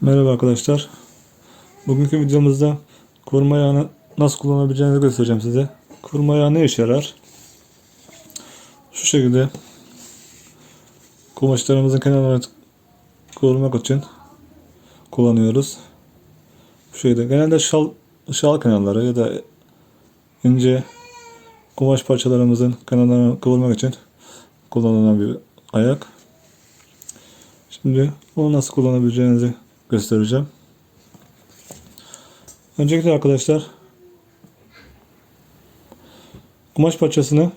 Merhaba arkadaşlar. Bugünkü videomuzda kurma yağını nasıl kullanabileceğinizi göstereceğim size. Kurma yağı ne işe yarar? Şu şekilde kumaşlarımızın kenarlarını korumak için kullanıyoruz. Bu şekilde genelde şal, şal kenarları ya da ince kumaş parçalarımızın kenarlarını kıvırmak için kullanılan bir ayak. Şimdi onu nasıl kullanabileceğinizi göstereceğim. Öncelikle arkadaşlar kumaş parçasını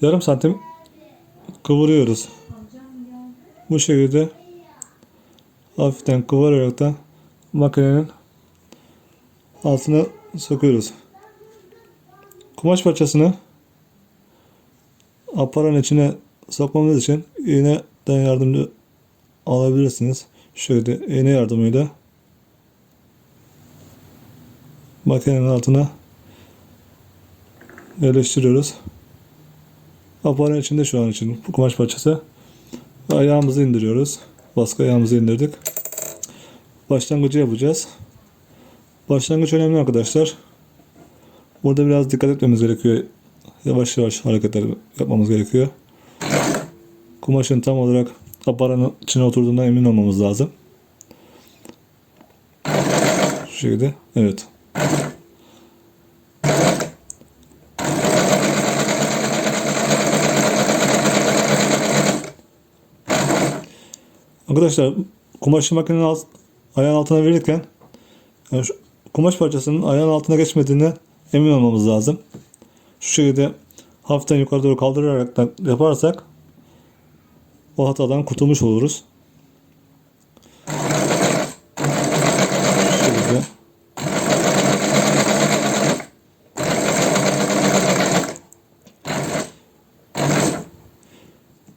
yarım santim kıvırıyoruz. Bu şekilde hafiften kıvırarak da makinenin altına sokuyoruz. Kumaş parçasını aparan içine sokmamız için iğneden yardımcı alabilirsiniz. Şöyle iğne yardımıyla makinenin altına yerleştiriyoruz. Aparan içinde şu an için bu kumaş parçası. Ayağımızı indiriyoruz. Baskı ayağımızı indirdik. Başlangıcı yapacağız. Başlangıç önemli arkadaşlar. Burada biraz dikkat etmemiz gerekiyor. Yavaş yavaş hareketler yapmamız gerekiyor. Kumaşın tam olarak aparanın içine oturduğundan emin olmamız lazım. Şu şekilde. Evet. Arkadaşlar kumaşı makinenin alt, ayağın altına verirken yani şu kumaş parçasının ayağın altına geçmediğine emin olmamız lazım. Şu şekilde hafiften yukarı doğru kaldırarak yaparsak o hatadan kurtulmuş oluruz. Şöyle.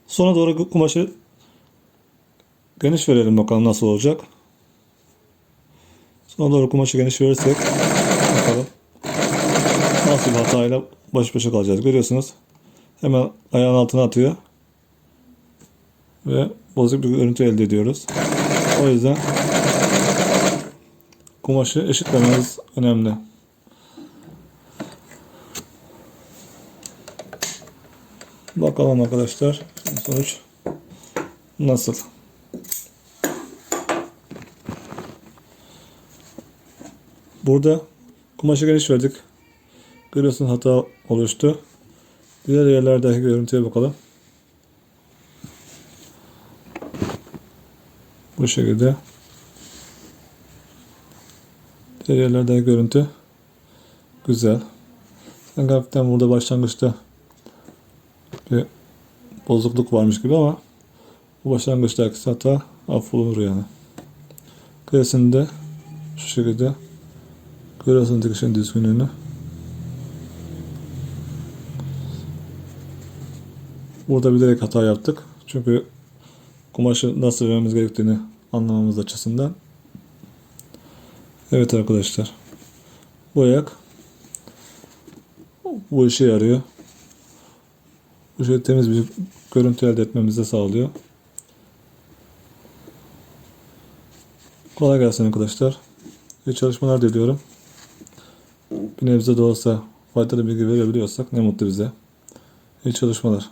Sona doğru kumaşı geniş verelim bakalım nasıl olacak. Sona doğru kumaşı geniş verirsek bakalım nasıl bir hatayla baş başa kalacağız. Görüyorsunuz. Hemen ayağın altına atıyor ve bozuk bir görüntü elde ediyoruz. O yüzden kumaşı eşitlememiz önemli. Bakalım arkadaşlar sonuç nasıl? Burada kumaşı geniş verdik. Görüyorsun hata oluştu. Diğer yerlerdeki görüntüye bakalım. Bu şekilde. Diğer yerlerdeki görüntü güzel. Sanki hafiften burada başlangıçta bir bozukluk varmış gibi ama bu başlangıçtaki hata affolunur yani. Kıyasında şu şekilde görüyorsunuz dikişin düzgünlüğünü. Burada bilerek hata yaptık. Çünkü kumaşı nasıl vermemiz gerektiğini anlamamız açısından. Evet arkadaşlar. Bu ayak bu işe yarıyor. Bu şey temiz bir görüntü elde etmemizi sağlıyor. Kolay gelsin arkadaşlar. İyi çalışmalar diliyorum. Bir nebze de olsa faydalı bilgi verebiliyorsak ne mutlu bize. İyi çalışmalar.